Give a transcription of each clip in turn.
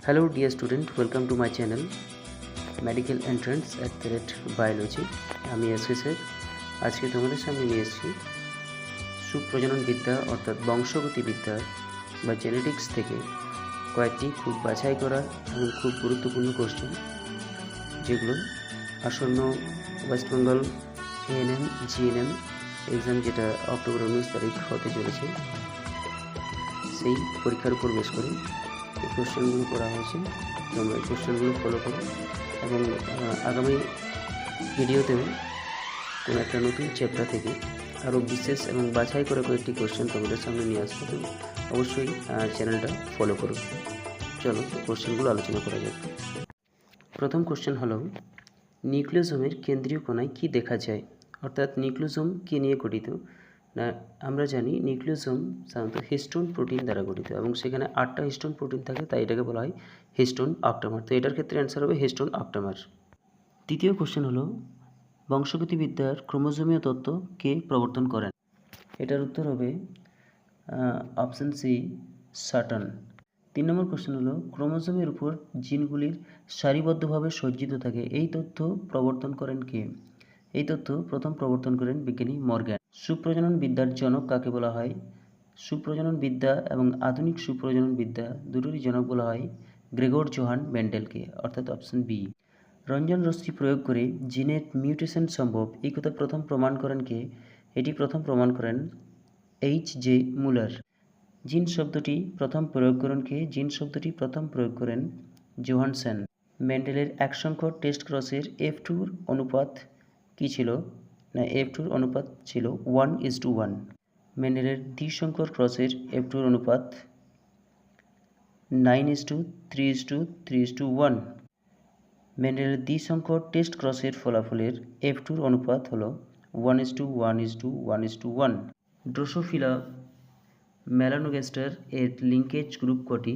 Hello dear student, welcome to my channel Medical Entrance at the rate Biology. আমি SK sir. আজকে তোমাদের সামনে নিয়ে এসেছি সুপ্রজনন বিদ্যা অর্থাৎ বংশগতি বিদ্যা বা জেনেটিক্স থেকে কয়েকটি খুব বাছাই করা এবং খুব গুরুত্বপূর্ণ কোশ্চেন যেগুলো আসন্ন West Bengal ANM GNM exam যেটা অক্টোবর উনিশ তারিখ হতে চলেছে সেই পরীক্ষার উপর বেশ করে কোশ্চেনগুলো করা হয়েছে। তোমরা এই কোশ্চেনগুলো ফলো করো এবং আগামী ভিডিওতেও কোনো একটা নতুন চ্যাপ্টার থেকে আরও বিশেষ এবং বাছাই করে কয়েকটি কোশ্চেন তোমাদের সামনে নিয়ে আসব। তো অবশ্যই চ্যানেলটা ফলো করো। চলো কোশ্চেনগুলো আলোচনা করা যাক। প্রথম কোশ্চেন হলো, নিউক্লিওজোমের কেন্দ্রীয় কোণায় কি দেখা যায়? অর্থাৎ নিউক্লিওজোম কী নিয়ে গঠিত? না, আমরা জানি নিউক্লিওজোম সাধারণত হিস্টোন প্রোটিন দ্বারা গঠিত এবং সেখানে আটটা হিস্টোন প্রোটিন থাকে, তাই এটাকে বলা হয় হিস্টোন অক্টামার তো এটার ক্ষেত্রে অ্যান্সার হবে হিস্টোন অক্টামার তৃতীয় কোশ্চেন হলো, বংশগতিবিদ্যার ক্রোমোজোমীয় তত্ত্ব কে প্রবর্তন করেন? এটার উত্তর হবে অপশন সি সাটন তিন নম্বর কোশ্চেন হলো, ক্রোমোজোমের উপর জিনগুলির সারিবদ্ধভাবে সজ্জিত থাকে, এই তথ্য প্রবর্তন করেন কে? এই তথ্য প্রথম প্রবর্তন করেন বিজ্ঞানী মর্গ্যান। সুপ্রজনন বিদ্যার জনক কাকে বলা হয়? সুপ্রজনন বিদ্যা এবং আধুনিক সুপ্রজনন বিদ্যা দুটোরই জনক বলা হয় গ্রেগর জোহান মেন্ডেলকে, অর্থাৎ অপশন বি। রঞ্জন রশ্মি প্রয়োগ করে জিনের মিউটেশন সম্ভব, এই কথা প্রথম প্রমাণ করেন কে? এটি প্রথম প্রমাণ করেন এইচ জে মুলার। জিন শব্দটি প্রথম প্রয়োগ করেন কে? জিন শব্দটি প্রথম প্রয়োগ করেন জোহানসেন মেন্ডেলের এক সংখ্যক টেস্ট ক্রসের এফ টুর অনুপাত কী ছিল? এফ টুর অনুপাত ছিল ওয়ান ইজ টু ওয়ান মেন্ডেলের দ্বিসংখ্যক ক্রসের এফ টুর অনুপাত nine is to three is to three is to one মেন্ডেলের দ্বিসংখ্যক টেস্ট ক্রসের ফলাফলের এফ টুর অনুপাত হল one is to one is to one is to one Drosophila melanogaster এর লিঙ্কেজ গ্রুপ কটি?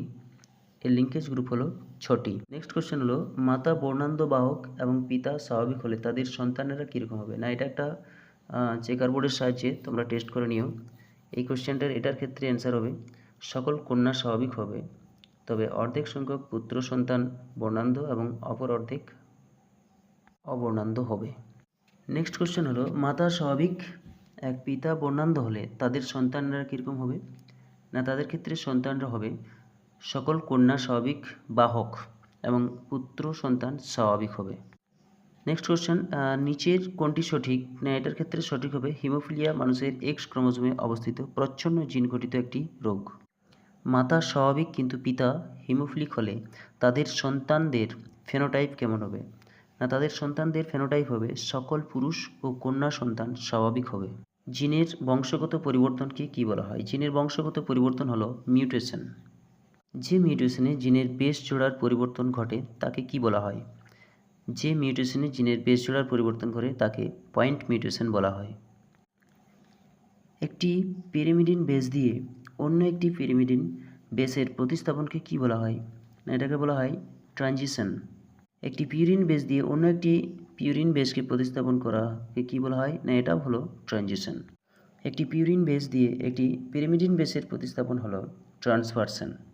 এর লিঙ্কেজ গ্রুপ হলো ছটি। নেক্সট কোশ্চেন হলো, মাতা বর্ণান্ধ বাহক এবং পিতা স্বাভাবিক হলে তাদের সন্তানেরা কীরকম হবে? না, এটা একটা চেকার বোর্ডের সাহায্যে তোমরা টেস্ট করে নিও। এই কোশ্চেনটার এটার ক্ষেত্রে অ্যান্সার হবে, সকল কন্যা স্বাভাবিক হবে, তবে অর্ধেক সংখ্যক পুত্র সন্তান বর্ণান্ধ এবং অপর অর্ধেক অবর্ণান্ধ হবে। নেক্সট কোশ্চেন হলো, মাতা স্বাভাবিক এক পিতা বর্ণান্ধ হলে তাদের সন্তানরা কীরকম হবে? না, তাদের ক্ষেত্রে সন্তানরা হবে সকল কন্যা স্বাভাবিক বাহক এবং পুত্র সন্তান স্বাভাবিক হবে। নেক্সট কোশ্চেন নিচের কোনটি সঠিক? না এটার ক্ষেত্রে সঠিক হবে। হিমোফিলিয়া মানুষের এক্স ক্রোমোজোমে অবস্থিত প্রচ্ছন্ন জিন গঠিত একটি রোগ। মাতা স্বাভাবিক কিন্তু পিতা হিমোফিলিক হলে তাদের সন্তানদের ফেনোটাইপ কেমন হবে? না, তাদের সন্তানদের ফেনোটাইপ হবে সকল পুরুষ ও কন্যা সন্তান স্বাভাবিক হবে। জিনের বংশগত পরিবর্তনকে কী বলা হয়? জিনের বংশগত পরিবর্তন হলো মিউটেশন যে মিউটেশনে জিনের বেশ জোড়ার পরিবর্তন ঘটে, তাকে কি বলা হয়? যে মিউটেশনে জিনের বেশ জোড়ার পরিবর্তন করে তাকে পয়েন্ট মিউটেশন বলা হয়। একটি পিরিমিডিন বেস দিয়ে অন্য একটি পিরিমিডিন বেসের প্রতিস্থাপনকে কি বলা হয়? না এটাকে বলা হয় ট্রানজিশন। একটি পিউরিন বেস দিয়ে অন্য একটি পিউরিন বেসকে প্রতিস্থাপন করাকে কি বলা হয়? না এটা হলো ট্রানজিশন। একটি পিউরিন বেস দিয়ে একটি পিরিমিডিন বেসের প্রতিস্থাপন হলো ট্রান্সভার্সন।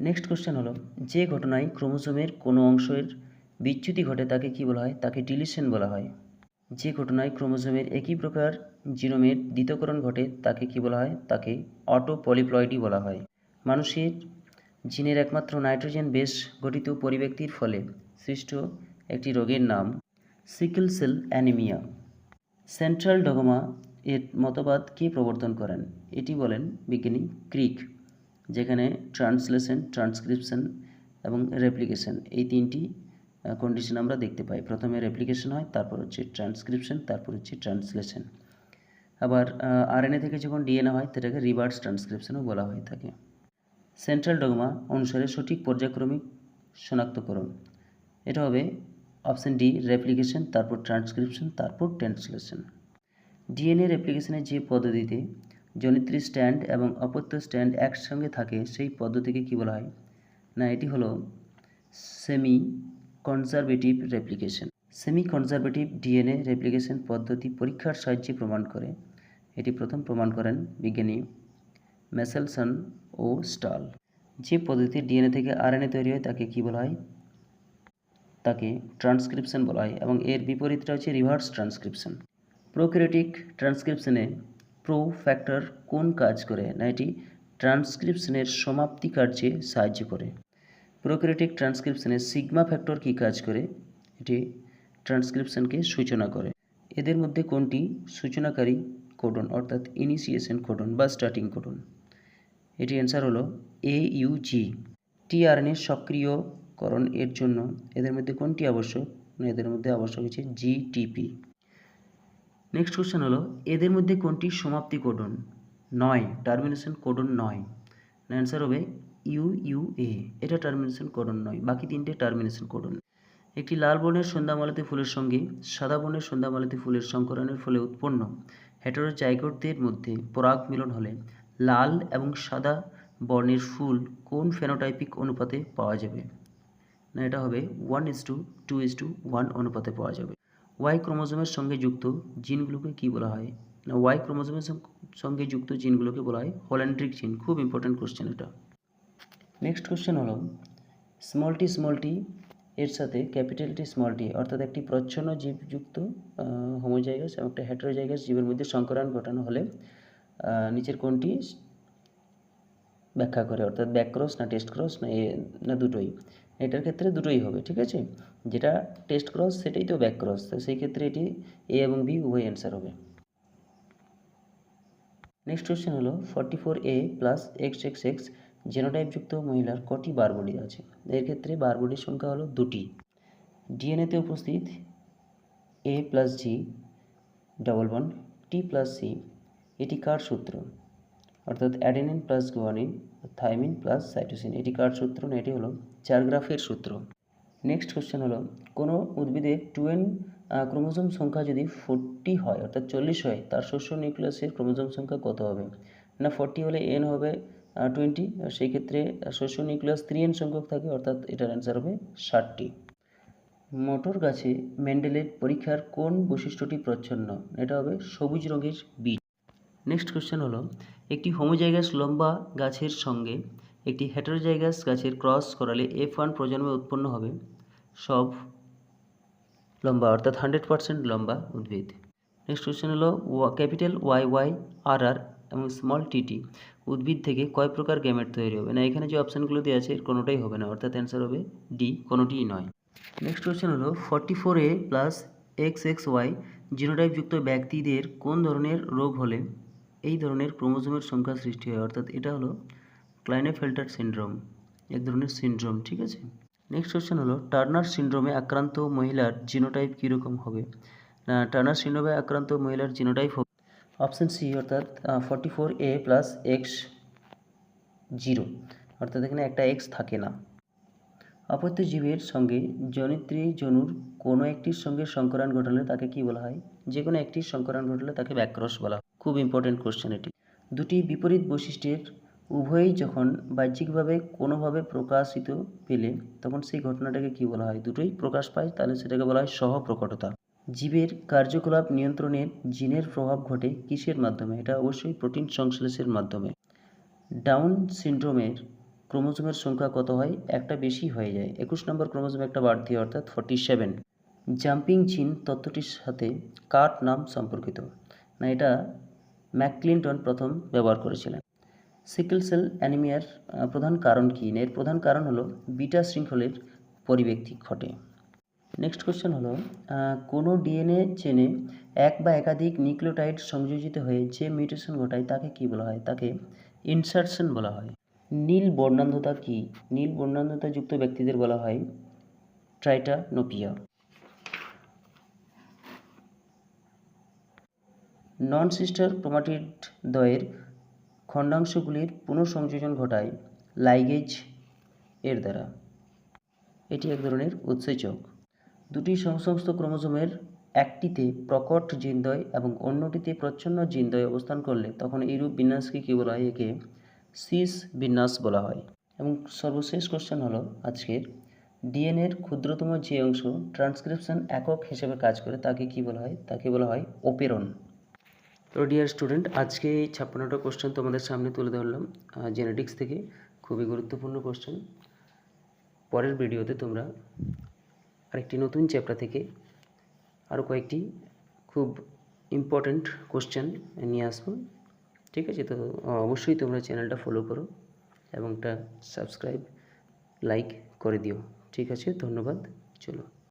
নেক্সট কোশ্চেন হলো, যে ঘটনায় ক্রোমোজোমের কোনো অংশের বিচ্যুতি ঘটে তাকে কি বলা হয়? তাকে ডিলিশন বলা হয়। যে ঘটনায় ক্রোমোজোমের একই প্রকার জিনোমের দ্বিতকরণ ঘটে তাকে কি বলা হয়? তাকে অটো পলিপ্লয়েডই বলা হয়। মানুষের জিনের একমাত্র নাইট্রোজেন বেশ গঠিত পরিব্যক্তির ফলে সৃষ্ট একটি রোগের নাম sickle cell anaemia. Central dogma এর মতবাদ কে প্রবর্তন করেন? এটি বলেন বিজ্ঞানী ক্রিক। যেখানে ট্রান্সলেশন ট্রান্সক্রিপশন এবং রেপ্লিকেশন এই তিনটি কন্ডিশন আমরা দেখতে পাই। প্রথমে রেপ্লিকেশন হয়, তারপর হচ্ছে ট্রান্সক্রিপশন তারপর হচ্ছে ট্রান্সলেশন আবার আরএনএ থেকে যখন ডিএনএ হয়, সেটাকে রিভার্স ট্রান্সক্রিপশনও বলা হয়ে থাকে। সেন্ট্রাল ডগমা অনুসারে সঠিক পর্যায়ক্রমিক শনাক্তকরণ। এটা হবে অপশান ডি রেপ্লিকেশন তারপর ট্রান্সক্রিপশন তারপর ট্রান্সলেশন ডিএনএ রেপ্লিকেশনের যে পদ্ধতিতে জনিত্রী স্ট্যান্ড এবং অপত্য স্ট্যান্ড একসঙ্গে থাকে, সেই পদ্ধতিকে কী বলা হয়? না, এটি হলো semi conservative replication semi conservative DNA replication পদ্ধতি পরীক্ষার সাহায্যে প্রমাণ করে। এটি প্রথম প্রমাণ করেন বিজ্ঞানী মেসেলসন ও স্টাল। যে পদ্ধতিতে ডিএনএ থেকে আরএনএ তৈরি হয়, তাকে কি বলা হয়? তাকে ট্রান্সক্রিপশন বলা হয় এবং এর বিপরীতটা হচ্ছে রিভার্স ট্রান্সক্রিপশন প্রোক্রিয়েটিক ট্রান্সক্রিপশনে প্রো ফ্যাক্টর কোন কাজ করে? না এটি ট্রান্সক্রিপশনের সমাপ্তি কার্যে সাহায্য করে। প্রোক্রিয়েটিক ট্রান্সক্রিপশনে সিগমা ফ্যাক্টর কি কাজ করে? এটি ট্রান্সক্রিপশনকে সূচনা করে। এদের মধ্যে কোনটি? সূচনাকারী কোডন, অর্থাৎ ইনিশিয়েশন কোডন বা স্টার্টিং কোডন। এটি অ্যান্সার হলো এ ইউ ইউজি টিআরএনএর সক্রিয়করণ এর জন্য এদের মধ্যে কোনটি আবশ্যক? না, এদের মধ্যে আবশ্যক হচ্ছে জিটিপি নেক্সট কোশ্চেন হলো, এদের মধ্যে কোনটি সমাপ্তি কোডন? নয় টার্মিনেশন কোডন নয়। অ্যান্সার হবে ইউ ইউ এ এটা টার্মিনেশন কোডন নয়, বাকি তিনটে টার্মিনেশন কোডন। একটি লাল বর্ণের সন্ধ্যামালতি ফুলের সঙ্গে সাদা বর্ণের সন্ধ্যামালতি ফুলের সংকরণের ফলে উৎপন্ন হেটেরোজাইগোটদের মধ্যে পরাগ মিলন হলে লাল এবং সাদা বর্ণের ফুল কোন ফেনোটাইপিক অনুপাতে পাওয়া যাবে? না, এটা হবে one is to two is to one অনুপাতে পাওয়া যাবে। ওয়াই ক্রোমোজোমের সঙ্গে যুক্ত জিনগুলোকে কি বলা হয়? না ওয়াই ক্রোমোজোমের সঙ্গে যুক্ত জিনগুলোকে বলা হয় হল্যান্ড্রিক জিন। খুব ইম্পর্ট্যান্ট কোশ্চেন এটা। নেক্সট কোশ্চেন হলো স্মল টি স্মল টি এর সাথে ক্যাপিটাল টি স্মল টি অর্থাৎ একটি প্রচ্ছন্ন জীবযুক্ত হোমোজাইগাস এবং একটা হেটেরোজাইগাস জীবের মধ্যে সংকরণ ঘটানো হলে নিচের কোনটি ব্যাখ্যা করে? অর্থাৎ ব্যাক ক্রস না টেস্ট ক্রস না এ, না দুটোই? এটার ক্ষেত্রে দুটোই হবে, ঠিক আছে? যেটা টেস্ট ক্রস সেটাই তো ব্যাক ক্রস তো সেই ক্ষেত্রে এটি এ এবং বি উভয় অ্যান্সার হবে। নেক্সট কোশ্চেন হলো forty four A plus X X X জেনোটাইপযুক্ত মহিলার কটি বারবডি আছে? এর ক্ষেত্রে বারবডির সংখ্যা হলো দুটি। ডিএনএতে উপস্থিত A plus G double one T plus C এটি কার সূত্র? অর্থাৎ adenine plus guanine thymine plus cytosine. এটি কার সূত্র? না, এটি হলো চারগ্রাফের সূত্র। নেক্সট কোশ্চেন হলো, কোনো উদ্ভিদের টুয়েন ক্রোমোজোম সংখ্যা যদি ফোরটি হয়, অর্থাৎ চল্লিশ হয়, তার শস্য নিউক্লিয়াসের ক্রোমোজোম সংখ্যা কত হবে? না, ফোরটি হলে এন হবে টোয়েন্টি সেই ক্ষেত্রে শস্য নিউক্লিয়াস থ্রি এন সংখ্যক থাকে, অর্থাৎ এটার অ্যান্সার হবে ষাটটি। মটর গাছে মেন্ডেলের পরীক্ষার কোন বৈশিষ্ট্যটি প্রচ্ছন্ন? এটা হবে সবুজ রঙের বীজ। নেক্সট কোশ্চেন হলো, একটি হোমোজাইগাস লম্বা গাছের সঙ্গে একটি হেটারোজাইগাস গাছের ক্রস করালে এফ ওয়ান প্রজন্মে উৎপন্ন হবে সব লম্বা, অর্থাৎ হান্ড্রেড পার্সেন্ট লম্বা উদ্ভিদ। নেক্সট কোশ্চেন হলো capital Y Y R R এবং স্মল টিটি উদ্ভিদ থেকে কয় প্রকার গ্যামেট তৈরি হবে? না, এখানে যে অপশানগুলো দেওয়া আছে, এর কোনোটাই হবে না, অর্থাৎ অ্যান্সার হবে ডি কোনোটিই নয়। নেক্সট কোশ্চেন হলো forty four A plus X X Y জিনোটাইপযুক্ত ব্যক্তিদের কোন ধরনের রোগ হলে এই ধরনের ক্রোমোজোমের সংখ্যা সৃষ্টি হয়, অর্থাৎ এটা হলো ক্লাইনেফেল্টার সিনড্রোম এক ধরনের সিনড্রোম ঠিক আছে? নেক্সট কোশ্চেন হলো টার্নার সিনড্রোমে আক্রান্ত মহিলার জিনোটাইপ কীরকম হবে? না টার্নার সিনড্রোমে আক্রান্ত মহিলার জিনোটাইপ হবে অপশান সি অর্থাৎ forty four A plus X zero অর্থাৎ এখানে একটা এক্স থাকে না। অপত্য সঙ্গে জনিত্রী জনুর কোনো একটির সঙ্গে সংকরণ ঘটালে তাকে কি বলা হয়? যে কোনো একটির সংকরণ ঘটালে তাকে ব্যাক্রস বলা হয়। খুব ইম্পর্টেন্ট কোশ্চেন এটি। দুটি বিপরীত বৈশিষ্ট্যের উভয়ই যখন বাহ্যিকভাবে কোনোভাবে প্রকাশিত পেলে, তখন সেই ঘটনাটাকে কি বলা হয়? দুটোই প্রকাশ পায়, তাহলে সেটাকে বলা হয় সহপ্রকটতা। জীবের কার্যকলাপ নিয়ন্ত্রণের জিনের প্রভাব ঘটে কিসের মাধ্যমে? এটা অবশ্যই প্রোটিন সংশ্লেষের মাধ্যমে। ডাউন সিনড্রোমের ক্রোমোজোমের সংখ্যা কত হয়? একটা বেশি হয়ে যায়। একুশ নম্বর ক্রোমোজোম একটা বাড়তি, অর্থাৎ ফর্টি সেভেন জাম্পিং জিন তত্ত্বটির সাথে কার নাম সম্পর্কিত। না, এটা ম্যাকক্লিনটন প্রথম ব্যবহার করেছিলেন। সিকেল সেল অ্যানিমিয়ার প্রধান কারণ কী? এর প্রধান কারণ হলো বিটা শৃঙ্খলের পরিব্যক্তি ঘটে। নেক্সট কোশ্চেন হলো কোনো ডিএনএ চেনে এক বা একাধিক নিউক্লিওটাইড সংযোজিত হয়ে যে মিউটেশন ঘটায় তাকে কি বলা হয়? তাকে ইনসার্শন বলা হয়। নীল বর্ণান্ধতা কি? নীল বর্ণান্ধতা যুক্ত ব্যক্তিদের বলা হয় ট্রাইটানোপিয়া। নন সিস্টার ক্রোমাটিড দ্বয়ের খণ্ডাংশগুলির পুনঃসংযোজন ঘটায় লাইগেজ এর দ্বারা। এটি এক ধরনের উৎসেচক। দুটি সংশ্লিষ্ট ক্রোমোজোমের একটিতে প্রকট জিনদ্বয় এবং অন্যটিতে প্রচ্ছন্ন জিনদ্বয় অবস্থান করলে তখন এইরূপ বিন্যাসকে কী বলা হয়? একে সিস বিন্যাস বলা হয়। এবং সর্বশেষ কোশ্চেন হলো আজকের ডিএনএর ক্ষুদ্রতম যে অংশ ট্রান্সক্রিপশন একক হিসেবে কাজ করে তাকে কি বলা হয়? তাকে বলা হয় ওপেরন তো ডিয়ার স্টুডেন্ট আজকে এই ছাপ্পান্নটা কোশ্চেন তোমাদের সামনে তুলে ধরলাম জেনেটিক্স থেকে। খুবই গুরুত্বপূর্ণ কোশ্চেন পরের ভিডিওতে তোমরা আরেকটি নতুন চ্যাপ্টার থেকে আরও কয়েকটি খুব ইম্পর্ট্যান্ট কোশ্চেন নিয়ে আসব। ঠিক আছে? তো অবশ্যই তোমরা চ্যানেলটা ফলো করো এবং একটা সাবস্ক্রাইব লাইক করে দিও। ঠিক আছে? ধন্যবাদ। চলো।